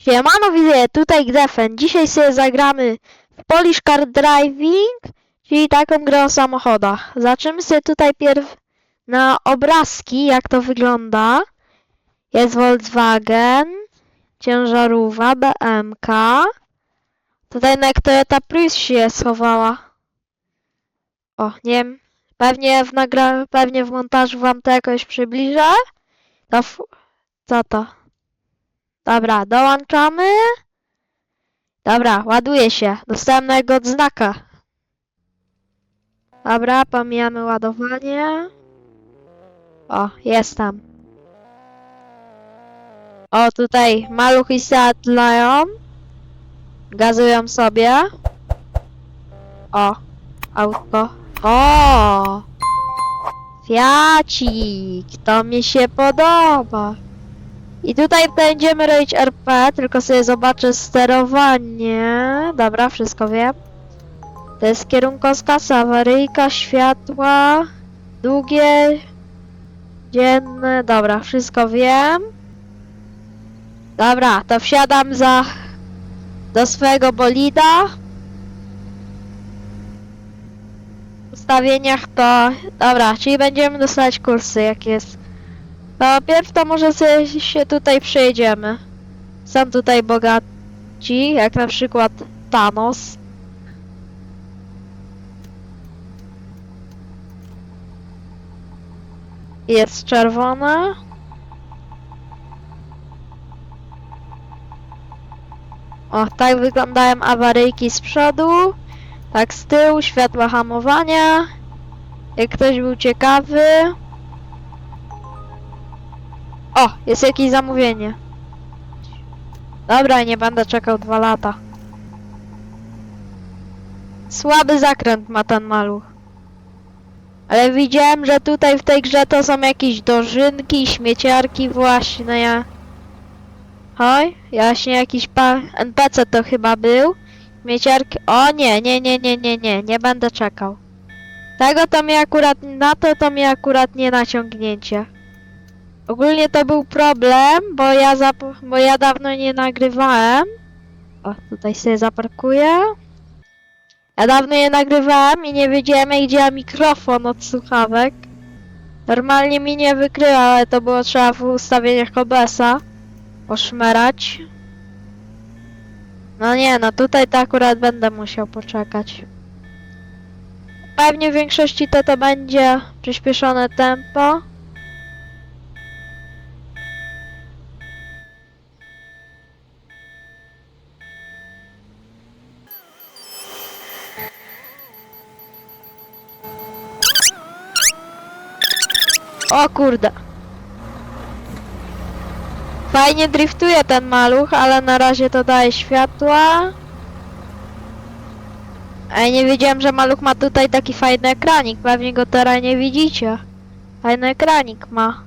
Siemano widzę, tutaj Gdefen. Dzisiaj sobie zagramy w Polish Car Driving, czyli taką grę o samochodach. Zaczniemy sobie tutaj pierw na obrazki, jak to wygląda. Jest Volkswagen, ciężarówka, BMK. Tutaj na Toyota Prius się schowała. O, nie wiem, pewnie w, nagra pewnie w montażu wam to jakoś przybliżę. To co to? Dobra, dołączamy. Dobra, ładuje się. Dostałem nowego odznaka. Dobra, pomijamy ładowanie. O, jest tam. O, tutaj maluchy siadlają. Gazują sobie. O, autko. O! Fiacik, to mi się podoba. I tutaj będziemy robić RP, tylko sobie zobaczę sterowanie. Dobra, wszystko wiem. To jest kierunkowskaz, awaryjka, światła, długie, dzienne. Dobra, wszystko wiem. Dobra, to wsiadam za do swojego bolida. W ustawieniach to... Dobra, czyli będziemy dostawać kursy, jak jest. To pierw to może się tutaj przejedziemy. Są tutaj bogaci, jak na przykład Thanos. Jest czerwona. O, tak wyglądają awaryjki z przodu. Tak z tyłu, światła hamowania. Jak ktoś był ciekawy. O, jest jakieś zamówienie. Dobra, nie będę czekał dwa lata. Słaby zakręt ma ten maluch. Ale widziałem, że tutaj w tej grze to są jakieś dożynki, śmieciarki właśnie. Ja... Oj, właśnie jakiś pa... NPC to chyba był. Śmieciarki... O nie, nie, nie, nie, nie, nie, nie będę czekał. Tego to mi akurat... Na to to mi akurat nie naciągnięcie. Ogólnie to był problem, bo ja bo ja dawno nie nagrywałem. O, tutaj sobie zaparkuję. Ja dawno nie nagrywałem i nie wiedziałem jak działa mikrofon od słuchawek. Normalnie mi nie wykryła, ale to było trzeba w ustawieniach OBS-a poszmerać. No nie, no tutaj to akurat będę musiał poczekać. Pewnie w większości to to będzie przyspieszone tempo. O kurde. Fajnie driftuje ten maluch, ale na razie to daje światła. Ej, nie wiedziałem, że maluch ma tutaj taki fajny ekranik. Pewnie go teraz nie widzicie. Fajny ekranik ma.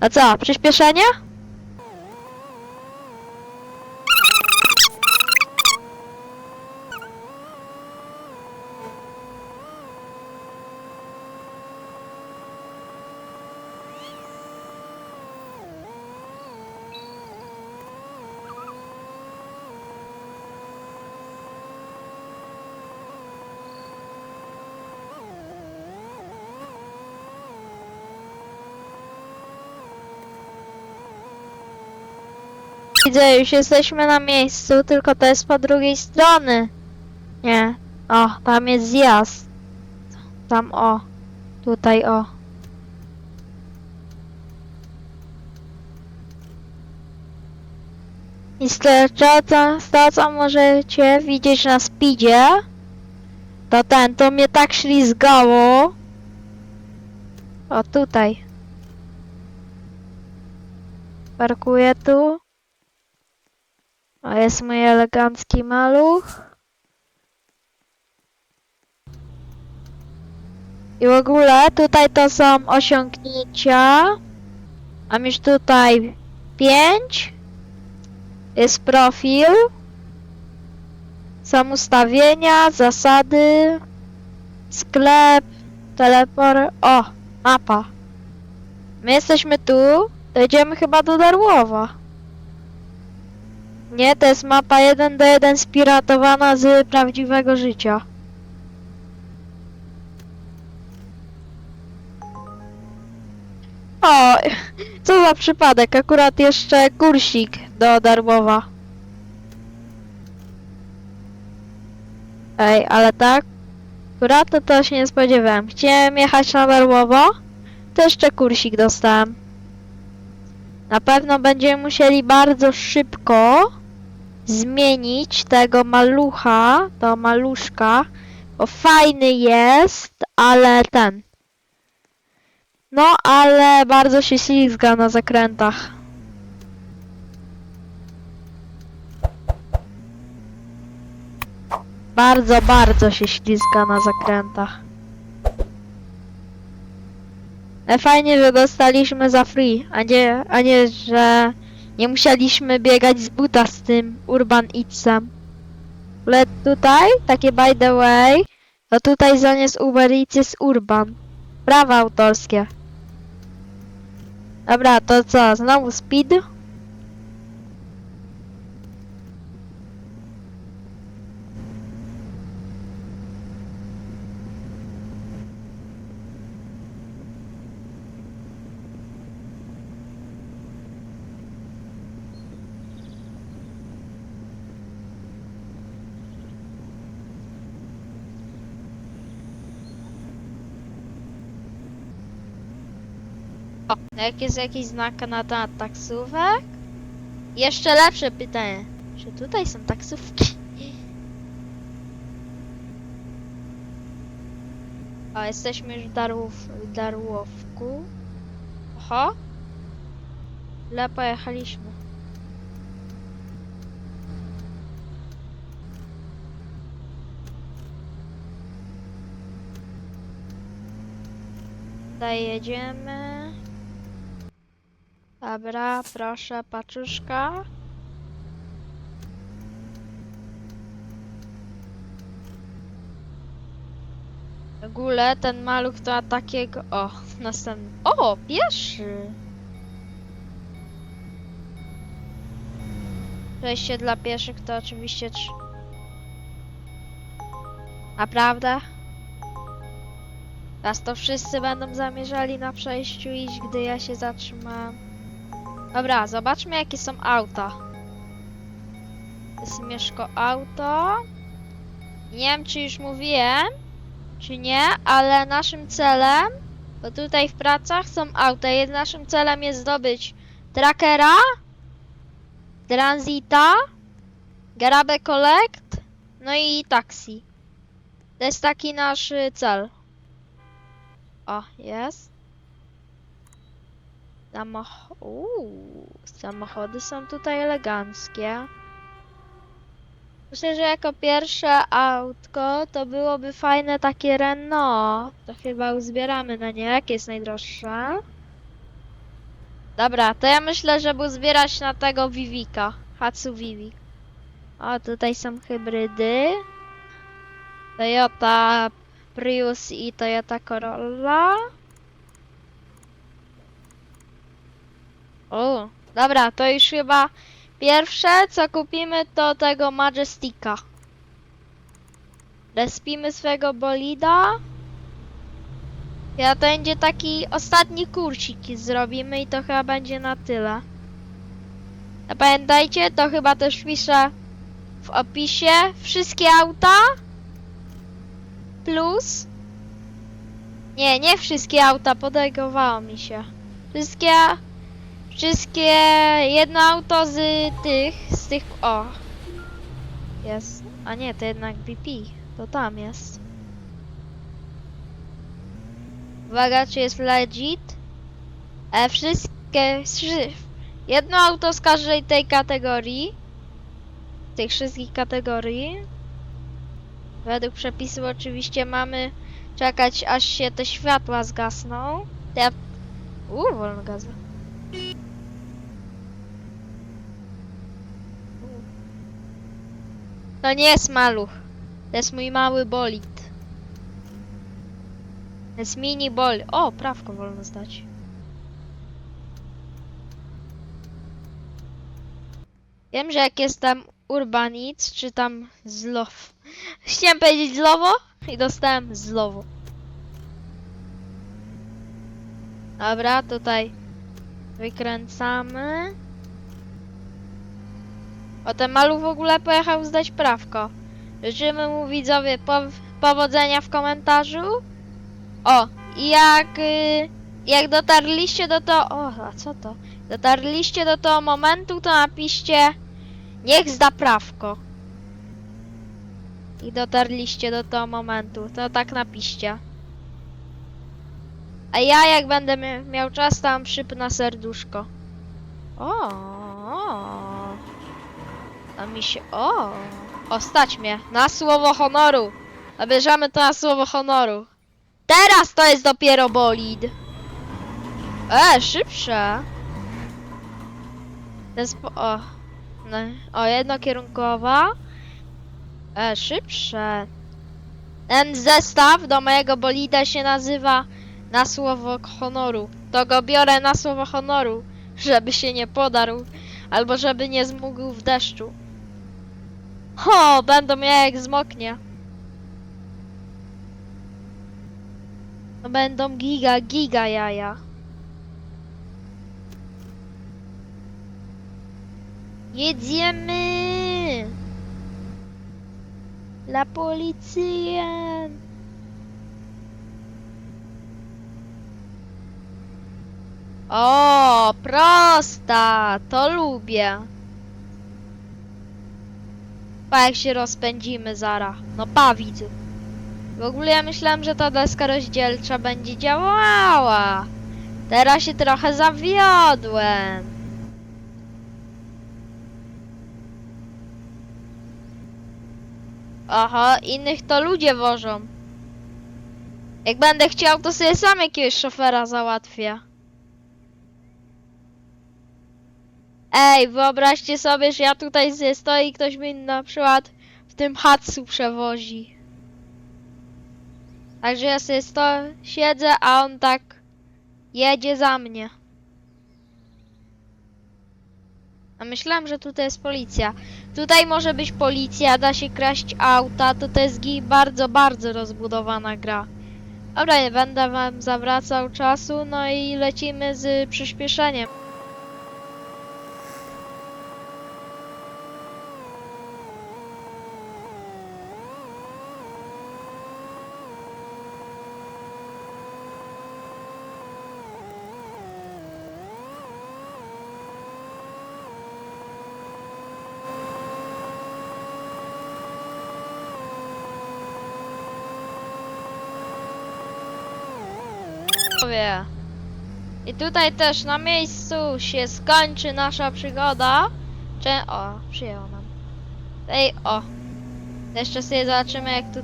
A co, przyspieszenie? Widzę, już jesteśmy na miejscu, tylko to jest po drugiej strony. Nie. O, tam jest zjazd. Tam o. Tutaj o. I z co możecie widzieć na speedzie, to ten, to mnie tak ślizgało. O, tutaj. Parkuję tu. A jest mój elegancki maluch. I w ogóle tutaj to są osiągnięcia. Mam już tutaj 5. Jest profil. Są ustawienia, zasady, sklep, teleport. O, mapa. My jesteśmy tu. Dojdziemy chyba do Darłowa. Nie, to jest mapa 1 do 1 spiratowana z prawdziwego życia. O, co za przypadek, akurat jeszcze kursik do Darmowa. Ej, ale tak, akurat to, to się nie spodziewałem. Chciałem jechać na Darmowo, to jeszcze kursik dostałem. Na pewno będziemy musieli bardzo szybko zmienić tego malucha, to maluszka, bo fajny jest, ale ten. No, ale bardzo się ślizga na zakrętach. Bardzo, bardzo się ślizga na zakrętach. Ale fajnie, że dostaliśmy za free, a nie, a nie, że nie musieliśmy biegać z buta z tym Urban Eatsem. Ale tutaj, takie by the way, to tutaj zamiast Uber Eats jest Urban. Prawa autorskie. Dobra, to co, znowu speed? O, jak jest jakiś znak na temat taksówek? Jeszcze lepsze pytanie. Czy tutaj są taksówki? O, jesteśmy już w, Darłów, Darłowku. Oho. Źle pojechaliśmy. Tutaj jedziemy. Dobra, proszę, paczuszka. W ogóle ten maluch to takiego... O, następny... O, pieszy! Przejście dla pieszych to oczywiście... Naprawdę? Teraz to wszyscy będą zamierzali na przejściu iść, gdy ja się zatrzymam. Dobra, zobaczmy jakie są auta. Jest Mieszko auto. Nie wiem czy już mówiłem, czy nie, ale naszym celem, bo tutaj w pracach są auta, jest naszym celem jest zdobyć trackera, transita, grabę collect, no i taxi. To jest taki nasz y, cel. O, jest. Samoch Uuu, samochody są tutaj eleganckie. Myślę, że jako pierwsze autko to byłoby fajne takie Renault. To chyba uzbieramy na nie. Jakie jest najdroższe? Dobra, to ja myślę, żeby uzbierać na tego Vivika. Hatsu Vivik. O, tutaj są hybrydy. Toyota Prius i Toyota Corolla. O, dobra, to już chyba pierwsze co kupimy to tego Majestika. Respimy swego bolida. Ja to będzie taki ostatni kursik zrobimy i to chyba będzie na tyle. A pamiętajcie, to chyba też piszę w opisie wszystkie auta plus nie, nie wszystkie auta, podegowało mi się. Wszystkie wszystkie jedno auto z tych, z tych, o. Jest. A nie, to jednak BP. To tam jest. Uwaga, czy jest legit? E, wszystkie, wszy- jedno auto z każdej tej kategorii. Tych wszystkich kategorii. Według przepisu oczywiście mamy czekać aż się te światła zgasną. Ja... Uuu, wolno gazu. To nie jest maluch. To jest mój mały bolid. To jest mini bol. O, prawko wolno zdać. Wiem, że jak jestem urbanic, czy tam zlow. Chciałem powiedzieć zlowo i dostałem zlowo. Dobra, tutaj wykręcamy. O, ten maluch w ogóle pojechał zdać prawko. Życzymy mu widzowie pow- powodzenia w komentarzu. O, i jak, y, jak dotarliście do to... O, a co to? Dotarliście do tego momentu, to napiszcie niech zda prawko. I dotarliście do tego momentu, to tak napiszcie. A ja jak będę mia- miał czas, tam przypnę serduszko. O, o. A mi się... O! Ostać mnie. Na słowo honoru. Zabierzemy to na słowo honoru. Teraz to jest dopiero bolid. E, szybsze. Ten spo... O. No, o, jednokierunkowa. E, szybsze. Ten zestaw do mojego bolida się nazywa na słowo honoru. To go biorę na słowo honoru, żeby się nie podarł, albo żeby nie zmógł w deszczu. Ho, będą miał jak zmoknie. To będą giga, giga jaja. Jedziemy! La policja! O, prosta! To lubię. Pa jak się rozpędzimy zara. No pa widzę. W ogóle ja myślałem, że ta deska rozdzielcza będzie działała. Teraz się trochę zawiodłem. Aha, innych to ludzie wożą. Jak będę chciał, to sobie sam jakiegoś szofera załatwię. Ej, wyobraźcie sobie, że ja tutaj stoję i ktoś mi na przykład w tym Hatsu przewozi. Także ja sobie sto siedzę, a on tak jedzie za mnie. A myślałem, że tutaj jest policja. Tutaj może być policja, da się kraść auta, to to jest bardzo, bardzo rozbudowana gra. Dobra, nie będę wam zawracał czasu, no i lecimy z przyspieszeniem. Wie. I tutaj też na miejscu się skończy nasza przygoda. Cze o, przyjęło nam. Ej, o. Jeszcze sobie zobaczymy jak tu...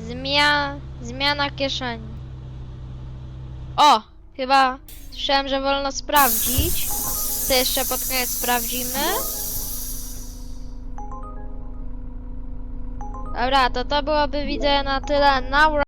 Zmia... Zmiana kieszeni. O! Chyba słyszałem, że wolno sprawdzić. To jeszcze pod koniec sprawdzimy. Dobra, to to byłoby widzę na tyle. Na